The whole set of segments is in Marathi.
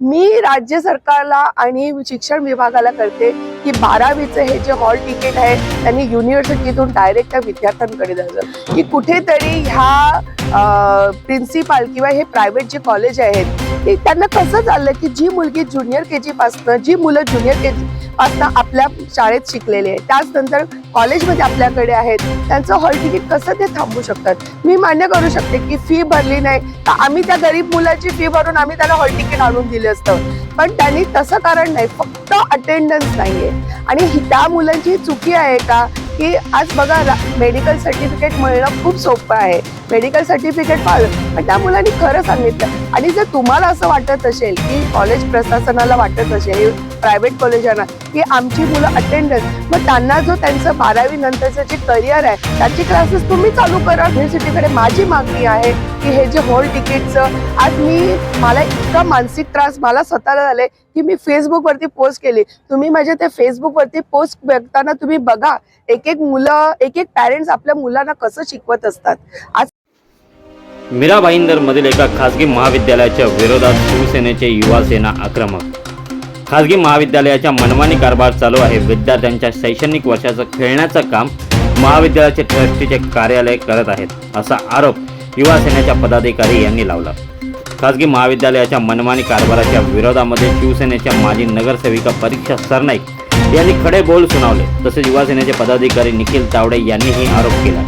मी राज्य सरकारला आणि शिक्षण विभागाला करते. की बारावीचं हे जे हॉल तिकीट आहे त्यांनी युनिव्हर्सिटीतून डायरेक्ट त्या विद्यार्थ्यांकडे द्यायचं की कुठेतरी ह्या प्रिन्सिपाल किंवा हे प्रायव्हेट जे कॉलेज आहेत ते त्यांना कसं चाललं की जी मुलगी ज्युनियर के जी पासनं जी मुलं ज्युनियर के जी पासनं आपल्या शाळेत शिकलेले आहेत त्याचनंतर कॉलेजमध्ये आपल्याकडे आहेत त्यांचं हॉल तिकीट कसं ते थांबू शकतात? मी मान्य करू शकते की फी भरली नाही. तर आम्ही त्या गरीब मुलाची फी भरून आम्ही त्याला हॉल तिकीट आणून दिले असतं. पण त्यांनी तसं कारण नाही फक्त अटेंडन्स नाही आहे आहेत आणि ही- त्या मुलांची चुकी आहे का? की आज बघा मेडिकल सर्टिफिकेट मिळणं खूप सोपं आहे. मेडिकल सर्टिफिकेट पाहिलं पण त्या मुलांनी खरं सांगितलं. आणि जर तुम्हाला असं वाटत असेल की कॉलेज प्रशासनाला वाटत असेल प्रायव्हेट कॉलेजांना की आमची मुलं अटेंडन्स मग त्यांना जो त्यांचं बारावी नंतरचं जे करिअर आहे त्याची क्लासेस तुम्ही चालू करा. युनिव्हर्सिटीकडे माझी मागणी आहे. की हे जे हॉल तिकीटचं आज मी मला इतका मानसिक त्रास मला स्वतःला झालाय की मी फेसबुकवरती पोस्ट केली. तुम्ही माझ्या त्या फेसबुकवरती पोस्ट बघताना तुम्ही बघा एक एक मुलं एक एक पॅरेंट्स आपल्या मुलांना कसं शिकवत असतात. आज मीरा भाईंदरमधील एका खासगी महाविद्यालयाच्या विरोधात शिवसेनेचे युवा सेना आक्रमक. खासगी महाविद्यालयाच्या मनमानी कारभार चालू आहे. विद्यार्थ्यांच्या शैक्षणिक वर्षाचं खेळण्याचं काम महाविद्यालयाचे ट्रस्टीचे कार्यालय करत आहेत असा आरोप युवा सेनेच्या पदाधिकारी यांनी लावला. खासगी महाविद्यालयाच्या मनमानी कारभाराच्या विरोधामध्ये शिवसेनेच्या माजी नगरसेविका परीक्षा सरनाईक यांनी खडे बोल सुनावले. तसेच युवा सेनेचे पदाधिकारी निखिल तावडे यांनीही आरोप केला.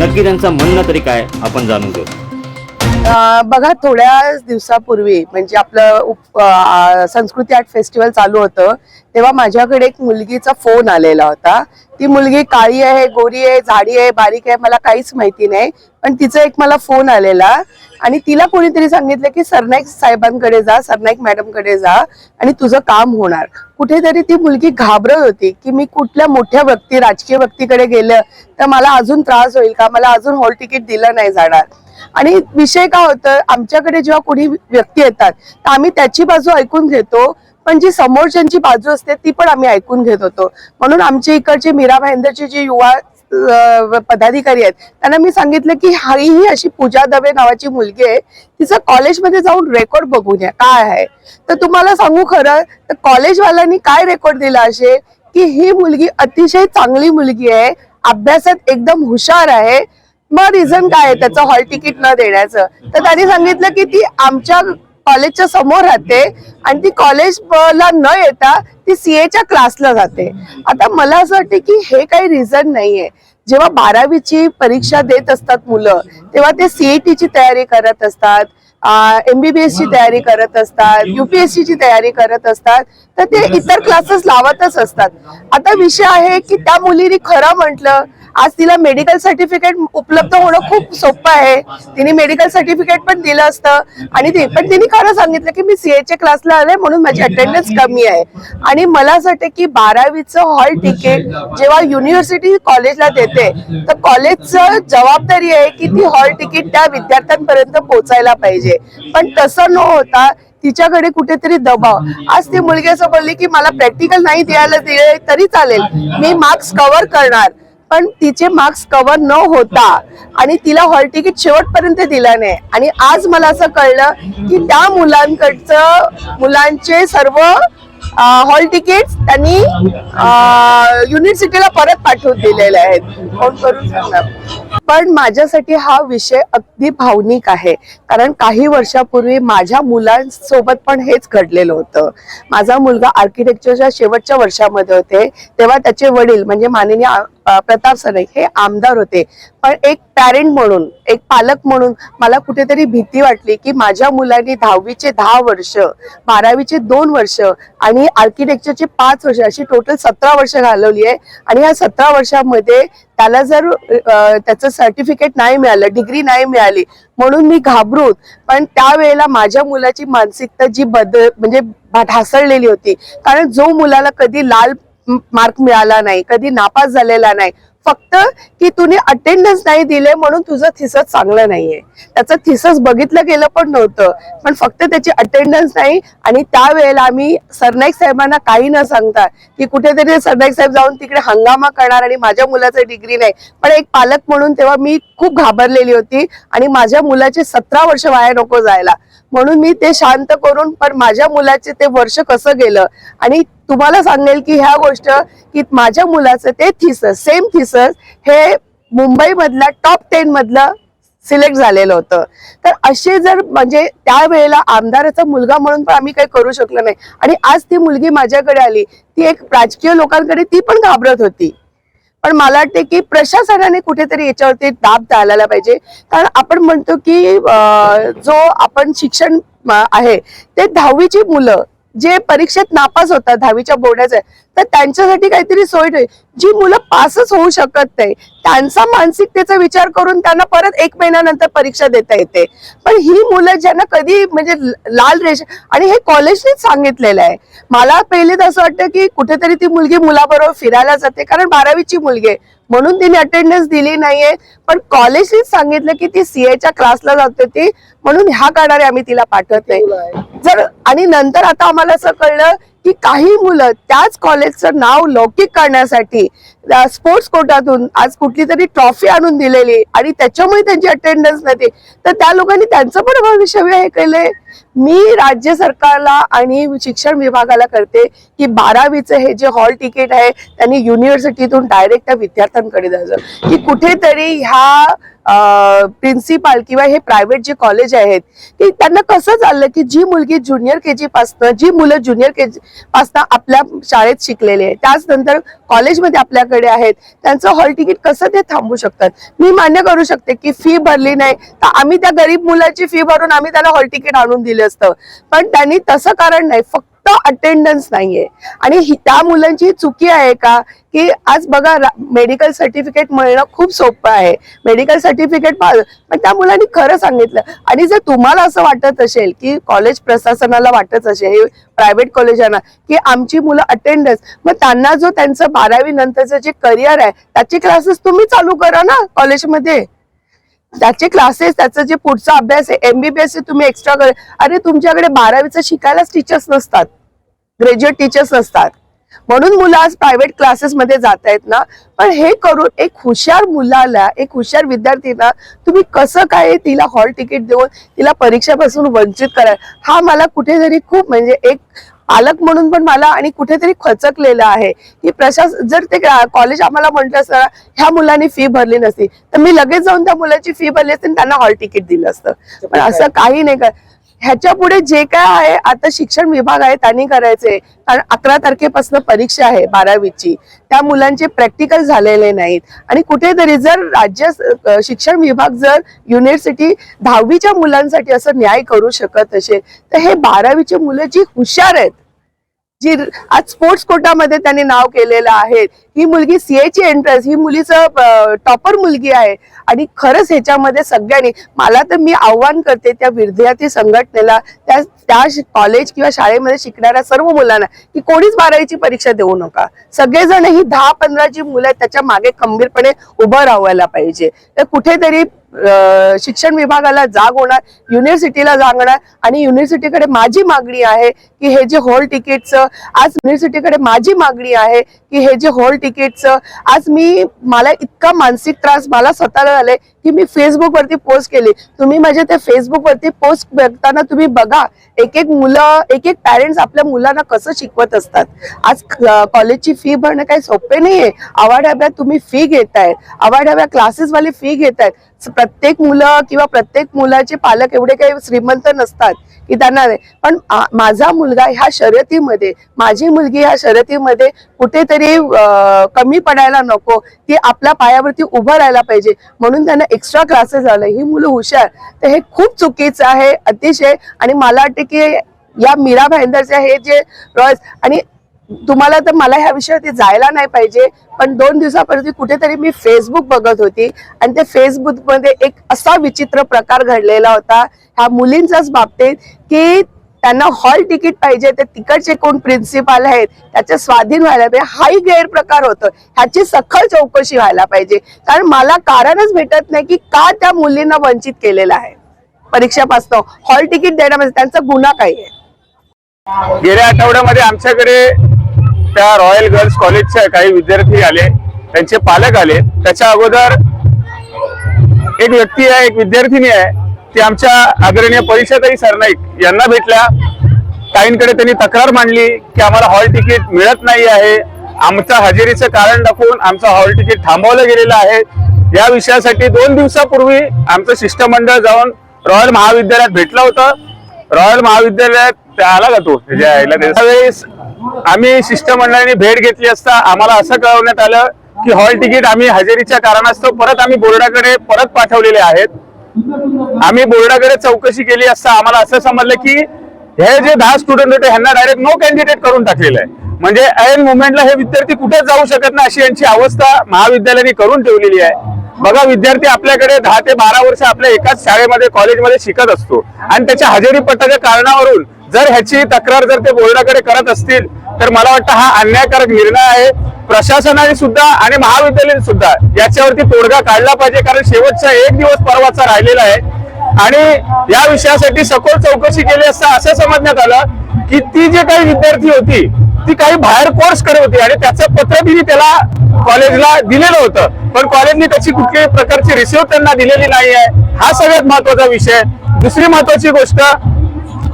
नक्की त्यांचं म्हणणं तरी काय? आपण जाणून घेऊ. बघा थोड्या दिवसापूर्वी म्हणजे आपलं संस्कृती आर्ट फेस्टिवल चालू होतं तेव्हा माझ्याकडे एक मुलगीचा फोन आलेला होता. ती मुलगी काळी आहे गोरी आहे झाडी आहे बारीक आहे मला काहीच माहिती नाही पण तिचा एक मला फोन आलेला आणि तिला कोणीतरी सांगितलं की सरनाईक साहेबांकडे जा सरनाईक मॅडमकडे जा आणि तुझं काम होणार. कुठेतरी ती मुलगी घाबरत होती की मी कुठल्या मोठ्या व्यक्ती राजकीय व्यक्तीकडे गेलं तर मला अजून त्रास होईल का? मला अजून हॉल तिकीट दिलं नाही जाणार. आणि विषय काय होतं आमच्याकडे जेव्हा कोणी व्यक्ती येतात तर आम्ही त्याची बाजू ऐकून घेतो पण जी समोरच्यांची बाजू असते ती पण आम्ही ऐकून घेत होतो. म्हणून आमच्या इकडचे मीरा भाईंदरचे जे युवा पदाधिकारी आहेत त्यांना मी सांगितलं की ही ही अशी पूजा दवे नावाची मुलगी आहे तिचं कॉलेजमध्ये जाऊन रेकॉर्ड बघून या काय आहे. तर तुम्हाला सांगू खरं तर कॉलेजवाल्यांनी काय रेकॉर्ड दिला असेल की ही मुलगी अतिशय चांगली मुलगी आहे अभ्यासात एकदम हुशार आहे मग रिझन काय आहे? त्याचं हॉल तिकीट न देण्याचं. तर त्यांनी सांगितलं की ती आमच्या कॉलेजच्या समोर राहते आणि ती कॉलेजला न येता ती सीएच्या क्लासला जाते. आता मला असं वाटते की हे काही रिझन नाहीये. जेव्हा बारावीची परीक्षा देत असतात मुलं तेव्हा ते सीएटी ची तयारी करत असतात एमबीबीएस ची तयारी करत असतात युपीएससी ची तयारी करत असतात तर ते इतर क्लासेस लावतच असतात. आता विषय आहे की त्या मुलीने खरं म्हटलं आज तिला मेडिकल सर्टिफिकेट उपलब्ध होणं खूप सोपं आहे. तिने मेडिकल सर्टिफिकेट पण दिलं असतं. आणि ते पण तिने खरं सांगितलं की मी सीएच्या क्लासला आले म्हणून माझी अटेंडन्स कमी आहे. आणि मला असं वाटतं की बारावीचं हॉल तिकीट जेव्हा युनिव्हर्सिटी कॉलेजला देते तर कॉलेजचं जबाबदारी आहे की ती हॉल तिकीट त्या विद्यार्थ्यांपर्यंत पोहोचायला पाहिजे. पण तसं न होता तिच्याकडे कुठेतरी दबाव. आज ती मुलगी असं बोलली की मला प्रॅक्टिकल नाही द्यायला दिले तरी चालेल. मी मार्क्स कव्हर करणार. पण तिचे मार्क्स कव्हर न होता. आणि तिला हॉल तिकीट शेवटपर्यंत दिला नाही. आणि आज मला असं कळलं की त्या मुलांकडचं मुलांचे सर्व हॉल तिकीट त्यांनी युनिव्हर्सिटीला परत पाठवून दिलेले आहेत. फोन करून सांगणार? पण माझ्यासाठी हा विषय अगदी भावनिक आहे. कारण काही वर्षापूर्वी माझ्या मुलांसोबत पण हेच घडलेलं होतं. माझा मुलगा आर्किटेक्चरच्या शेवटच्या वर्षामध्ये होते. तेव्हा त्याचे वडील म्हणजे माननीय प्रताप सरनाईक हे आमदार होते. पण एक पॅरेंट म्हणून एक पालक म्हणून मला कुठेतरी भीती वाटली की माझ्या मुलांनी दहावीचे दहा वर्ष बारावीचे दोन वर्ष आणि आर्किटेक्चरचे पाच वर्ष अशी टोटल सतरा वर्ष घालवली आहे. आणि या सतरा वर्षामध्ये त्याला जर त्याचं सर्टिफिकेट नाही मिळालं डिग्री नाही मिळाली म्हणून मी घाबरून पण त्यावेळेला माझ्या मुलाची मानसिकता जी बदल म्हणजे ढासळलेली होती. कारण जो मुलाला कधी लाल मार्क मिळाला नाही कधी नापास झालेला नाही. फक्त की तुम्ही अटेंडन्स नाही दिले म्हणून तुझं थिसस चांगलं नाहीये. त्याचं थिसस बघितलं गेलं पण नव्हतं. पण फक्त त्याची अटेंडन्स नाही आणि त्यावेळेला आम्ही सरनाईक साहेबांना काही न सांगता की कुठेतरी सरनाईक साहेब जाऊन तिकडे हंगामा करणार आणि माझ्या मुलाचं डिग्री नाही. पण एक पालक म्हणून तेव्हा मी खूप घाबरलेली होती आणि माझ्या मुलाचे सतरा वर्ष वाया नको जायला. म्हणून मी ते शांत करून पण माझ्या मुलाचे ते वर्ष कसं गेलं? आणि तुम्हाला सांगेल की ह्या गोष्ट की माझ्या मुलाचं ते थिसस सेम थिसस हे मुंबईमधल्या टॉप टेन मधलं सिलेक्ट झालेलं होतं. तर असे जर म्हणजे त्यावेळेला आमदाराचा मुलगा म्हणून पण आम्ही काही करू शकलो नाही. आणि आज ती मुलगी माझ्याकडे आली ती एक राजकीय लोकांकडे ती पण घाबरत होती. पण मला वाटते की प्रशासनाने कुठेतरी याच्यावरती दाब द्यायला पाहिजे. कारण आपण म्हणतो की अं, जो आपण शिक्षण आहे ते दहावीची मुलं जे परीक्षेत नापास होतात दहावीच्या बोर्डाचे तर त्यांच्यासाठी काहीतरी सोय ठेवी. जी मुलं पासच होऊ शकत नाही. त्यांचा मानसिकतेचा विचार करून त्यांना परत एक महिन्यानंतर परीक्षा देता येते. पण ही मुलं ज्यांना कधी म्हणजे लाल रेष आणि हे कॉलेजनेच सांगितलेलं आहे. मला पहिले तर असं वाटतं की कुठेतरी ती मुलगी मुलाबरोबर फिरायला जाते. कारण बारावीची मुलगी आहे. म्हणून तिने अटेंडन्स दिली नाहीये. पण कॉलेजनेच सांगितलं की ती सीएच्या क्लासला जात होती म्हणून ह्या कारणाने आम्ही तिला पाठवत नाही. जर आणि नंतर आता आम्हाला असं कळलं की काही मुलं त्याच कॉलेजचं नाव लौकिक करण्यासाठी स्पोर्ट्स कोटातून आज कुठली तरी ट्रॉफी आणून दिलेली आणि त्याच्यामुळे त्यांची अटेंडन्स नव्हती. तर त्या लोकांनी त्यांचं पण भविष्य हे केलंय. मी राज्य सरकारला आणि शिक्षण विभागाला करते की बारावीचं हे जे हॉल तिकीट आहे त्यांनी युनिव्हर्सिटीतून डायरेक्ट त्या विद्यार्थ्यांकडे द्यायचं. की कुठेतरी ह्या प्रिन्सिपाल किंवा हे प्रायव्हेट जे कॉलेज आहेत की त्यांना कसं चाललं की जी मुलगी ज्युनियर के जी पासनं जी मुलं ज्युनियर के जी पासनं आपल्या शाळेत शिकलेले आहेत त्याच नंतर कॉलेजमध्ये आपल्याकडे आहेत त्यांचं हॉल तिकीट कसं ते थांबू शकतात? मी मान्य करू शकते की फी भरली नाही. तर आम्ही त्या गरीब मुलाची फी भरून आम्ही त्याला हॉल तिकीट आणून दिलं असतं. पण त्यांनी तसं कारण नाही फक्त अटेंडन्स नाहीये. आणि त्या मुलांची चुकी आहे का? की आज बघा मेडिकल सर्टिफिकेट मिळणं खूप सोपं आहे. मेडिकल सर्टिफिकेट पण त्या मुलांनी खरं सांगितलं. आणि जर तुम्हाला असं वाटत असेल की कॉलेज प्रशासनाला वाटत असेल हे प्रायव्हेट कॉलेजांना की आमची मुलं अटेंडन्स मग त्यांना जो त्यांचं बारावी नंतरचं जे करिअर आहे त्याचे क्लासेस तुम्ही चालू करा ना कॉलेजमध्ये त्याचे क्लासेस त्याचा जे पुढचा अभ्यास आहे एमबीबीएस तुम्ही एक्स्ट्रा कर अरे तुमच्याकडे बारावीचं शिकायलाच टीचर्स नसतात. ग्रॅज्युएट टीचर्स नसतात. म्हणून मुलं आज प्रायव्हेट क्लासेसमध्ये जात आहेत ना. पण हे करून एक हुशार मुलाला एक हुशार विद्यार्थीना तुम्ही कसं काय तिला हॉल तिकीट देऊन तिला परीक्षेपासून वंचित करा हा मला कुठेतरी खूप म्हणजे एक पालक म्हणून पण मला आणि कुठेतरी खचकलेलं आहे की प्रशास जर ते कॉलेज आम्हाला म्हटलं असतं ह्या मुलांनी फी भरली नसती तर मी लगेच जाऊन त्या मुलाची फी भरली असती आणि त्यांना हॉल तिकीट दिलं असतं. पण असं काही नाही का ह्याच्या पुढे जे काय आहे आता शिक्षण विभाग आहे त्यांनी करायचे. कारण अकरा तारखेपासून परीक्षा आहे बारावीची. त्या मुलांचे प्रॅक्टिकल झालेले नाहीत. आणि कुठेतरी जर राज्य शिक्षण विभाग जर युनिव्हर्सिटी दहावीच्या मुलांसाठी असं न्याय करू शकत असेल तर हे बारावीचे मुलं जी हुशार आहेत जी आज स्पोर्ट्स कोटामध्ये त्यांनी नाव केलेलं आहे. ही मुलगी सीएची एंट्रन्स ही मुलीचं टॉपर मुलगी आहे. आणि खरंच ह्याच्यामध्ये सगळ्यांनी मला तर मी आव्हान करते त्या विद्यार्थी संघटनेला त्या त्या कॉलेज किंवा शाळेमध्ये शिकणाऱ्या सर्व मुलांना की कोणीच बारावीची परीक्षा देऊ नका. सगळेजण ही दहा पंधरा जी मुलं आहेत त्याच्यामागे खंबीरपणे उभं राहायला पाहिजे. तर कुठेतरी शिक्षण विभागाला जाग होणार युनिव्हर्सिटीला जागणार आणि युनिव्हर्सिटीकडे माझी मागणी आहे की हे जे हॉल तिकीटचं आज युनिव्हर्सिटीकडे माझी मागणी आहे की हे जे हॉल तिकीटचं आज मी मला इतका मानसिक त्रास मला स्वतःला झालाय की मी फेसबुक वरती पोस्ट केली. तुम्ही माझ्या त्या फेसबुक वरती पोस्ट बघताना तुम्ही बघा एक एक मुलं एक एक पॅरेंट्स आपल्या मुलांना कसं शिकवत असतात. आज कॉलेजची फी भरणं काही सोपे नाहीये. आवाढाव्यात तुम्ही फी घेतायत आवाढाव्या क्लासेसवाले फी घेतायत. प्रत्येक मुलं किंवा प्रत्येक मुलाचे पालक एवढे काही श्रीमंत नसतात की त्यांना नाही. पण माझा मुलगा ह्या शर्यतीमध्ये माझी मुलगी ह्या शर्यतीमध्ये कुठेतरी कमी पडायला नको. ती आपल्या पायावरती उभं राहायला पाहिजे. म्हणून त्यांना एक्स्ट्रा क्लासेस झालं ही मुलं हुशार. तर हे खूप चुकीचं आहे अतिशय. आणि मला वाटते की या मीरा भाईंदरचे हे जे रॉयल्स आणि तुम्हाला तर मला ह्या विषयावरती जायला नाही पाहिजे पण दोन दिवसापूर्वी कुठेतरी मी फेसबुक बघत होती. आणि त्या फेसबुकमध्ये एक असा विचित्र प्रकार घडलेला होता ह्या मुलींच्याच बाबतीत की त्यांना हॉल तिकीट पाहिजे ते तिकडचे कोण प्रिन्सिपाल आहेत त्याचे स्वाधीन व्हायला पाहिजे हाही गैरप्रकार होतो. ह्याची सखल चौकशी व्हायला पाहिजे. कारण मला कारणच भेटत नाही की का त्या मुलींना वंचित केलेलं आहे. परीक्षेपासून हॉल तिकीट देण्यामध्ये त्यांचा गुन्हा काय आहे. गेल्या आठवड्यामध्ये आमच्याकडे त्या रॉयल गर्ल्स कॉलेजचे काही विद्यार्थी आले. त्यांचे पालक आले. त्याच्या अगोदर एक व्यक्ती आहे एक विद्यार्थिनी आहे. ते आमच्या आदरणीय परिषदही सरनाईक यांना भेटल्या. काहींकडे त्यांनी तक्रार मांडली की आम्हाला हॉल तिकीट मिळत नाही आहे. आमच्या हजेरीचं कारण दाखवून आमचं हॉल तिकीट थांबवलं गेलेलं आहे. या विषयासाठी दोन दिवसापूर्वी आमचं शिष्टमंडळ जाऊन रॉयल महाविद्यालयात भेटलं होतं. रॉयल महाविद्यालयात आला का तो म्हणजे त्यावेळेस आम्ही शिष्टमंडळाने भेट घेतली असता आम्हाला असं कळवण्यात आलं की हॉल तिकीट आम्ही हजेरीच्या कारणास्तव परत आम्ही बोर्डाकडे परत पाठवलेले आहेत. आम्ही बोर्डाकडे चौकशी केली असता आम्हाला असं समजलं की हे जे दहा स्टुडंट होते ह्यांना डायरेक्ट नो कॅन्डिडेट करून टाकलेलं आहे. म्हणजे ऐन मुवमेंटला हे विद्यार्थी कुठेच जाऊ शकत नाही अशी यांची अवस्था महाविद्यालयाने करून ठेवलेली आहे. बघा विद्यार्थी आपल्याकडे दहा ते बारा वर्ष आपल्या एकाच शाळेमध्ये कॉलेजमध्ये शिकत असतो. आणि त्याच्या हजेरी पट्टाच्या कारणावरून जर ह्याची तक्रार जर ते बोर्डाकडे करत असतील तर मला वाटतं हा अन्यायकारक निर्णय आहे. प्रशासनाने सुद्धा आणि महाविद्यालयाने सुद्धा याच्यावरती तोडगा काढला पाहिजे कारण शेवटचा एक दिवस परवाचा राहिलेला आहे. आणि या विषयासाठी सखोल चौकशी केली असता असं समजण्यात आलं की ती जे काही विद्यार्थी होती ती काही बाहेर कोर्स करत होती आणि त्याचं पत्र तिने त्याला कॉलेजला दिलेलं होतं. पण कॉलेजने त्याची कुठल्याही प्रकारची रिसिव्ह त्यांना दिलेली नाही आहे. हा सगळ्यात महत्त्वाचा विषय. दुसरी महत्वाची गोष्ट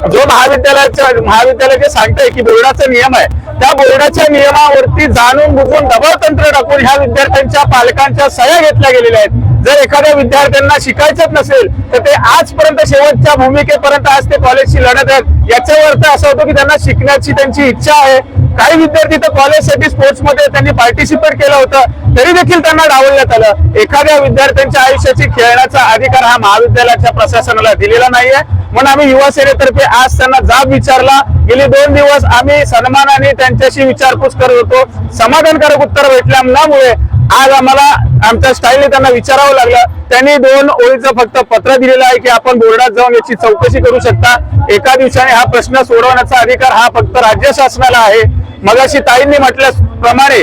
जो महाविद्यालयाच्या महाविद्यालय जे सांगतंय की बोर्डाचा नियम आहे त्या बोर्डाच्या नियमावरती जाणून बुजून दबाव तंत्र टाकून ह्या विद्यार्थ्यांच्या पालकांच्या सह्या घेतल्या गेलेल्या आहेत. जर एखाद्या विद्यार्थ्यांना शिकायचंच नसेल तर ते आजपर्यंत शेवटच्या भूमिकेपर्यंत आज ते कॉलेजची लढत आहेत. याचा अर्थ असा होतो की त्यांना शिकण्याची त्यांची इच्छा आहे. काही विद्यार्थी तर कॉलेजसाठी स्पोर्ट्समध्ये त्यांनी पार्टिसिपेट केलं होतं तरी देखील त्यांना डावलण्यात आलं. एखाद्या विद्यार्थ्यांच्या आयुष्याची खेळण्याचा अधिकार हा महाविद्यालयाच्या प्रशासनाला दिलेला नाहीये. म्हणून आम्ही युवा सेनेतर्फे आज त्यांना जाब विचारला. गेले दोन दिवस आम्ही सन्मानाने त्यांच्याशी विचारपूस करत होतो. समाधानकारक उत्तर भेटल्यामुळे आज आम्हाला आमच्या स्टाईलने त्यांना विचारावं लागलं. त्यांनी दोन ओळीचं फक्त पत्र दिलेलं आहे की आपण बोर्डात जाऊन याची चौकशी करू शकता. एका दिवसाने हा प्रश्न सोडवण्याचा अधिकार हा फक्त राज्य शासनाला आहे. मगाशी ताईंनी म्हटल्याप्रमाणे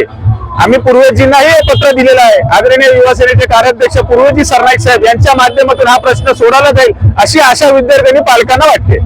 आम्ही पूर्वजींनाही हे पत्र दिलेलं आहे. आदरणीय युवासेनेचे कार्याध्यक्ष पूर्वजी सरनाईक साहेब यांच्या माध्यमातून हा प्रश्न सोडवला जाईल अशी आशा विद्यार्थ्यांनी पालकांना वाटते.